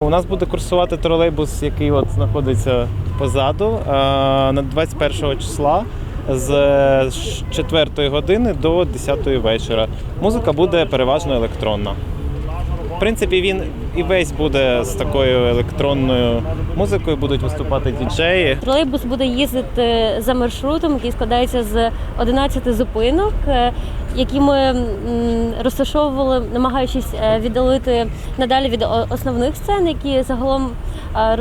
У нас буде курсувати тролейбус, який от знаходиться позаду е, на 21 числа з 4 години до 10 вечора. Музика буде переважно електронна. Принципі, він і весь буде з такою електронною музикою, будуть виступати діджеї. Тролейбус буде їздити за маршрутом, який складається з 11 зупинок, е, які ми розташовували, намагаючись е, віддалити надалі від основних сцен, які загалом е,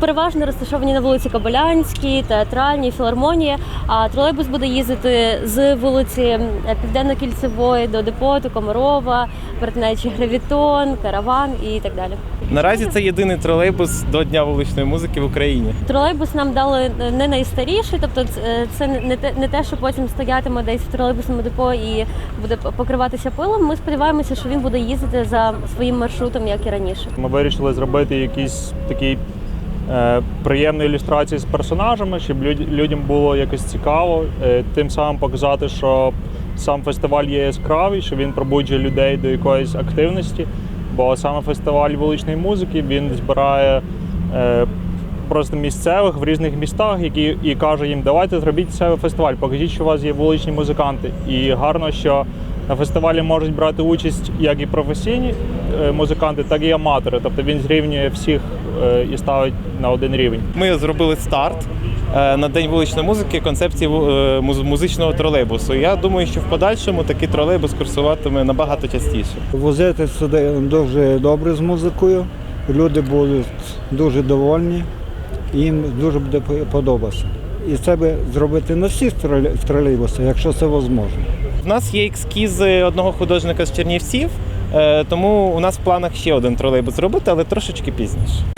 переважно розташовані на вулиці Кобилянській, театральній, філармонії. А тролейбус буде їздити з вулиці е, Південно-Кільцевої до депоту, Комарова, перетинаючи Гравітон, Караван і так далі. Наразі це єдиний тролейбус до Дня вуличної музики в Україні. Тролейбус нам дали не найстаріший, тобто це- це не те, не те, що потім стоятиме десь в тролейбусному депо і буде покриватися пилом. Ми сподіваємося, що він буде їздити за своїм маршрутом, як і раніше. Ми вирішили зробити якісь такі е, приємні ілюстрації з персонажами, щоб люд- людям було якось цікаво, е, тим самим показати, що сам фестиваль є яскравий, що він пробуджує людей до якоїсь активності. Бо саме фестиваль вуличної музики він збирає е, просто місцевих в різних містах, які і каже їм, давайте зробіть себе фестиваль, покажіть, що у вас є вуличні музиканти. І гарно, що на фестивалі можуть брати участь як і професійні е, музиканти, так і аматори. Тобто він зрівнює всіх е, і ставить на один рівень. Ми зробили старт е, на день вуличної музики концепції музичного тролейбусу. Я думаю, що в подальшому такий тролейбус курсуватиме набагато частіше. Возити сюди дуже добре з музикою. Люди будуть дуже довольні, їм дуже буде подобатися. І це би зробити на всіх тролейбуси, якщо це можливо. У нас є ескізи одного художника з Чернівців, е, тому у нас в планах ще один тролейбус зробити, але трошечки пізніше.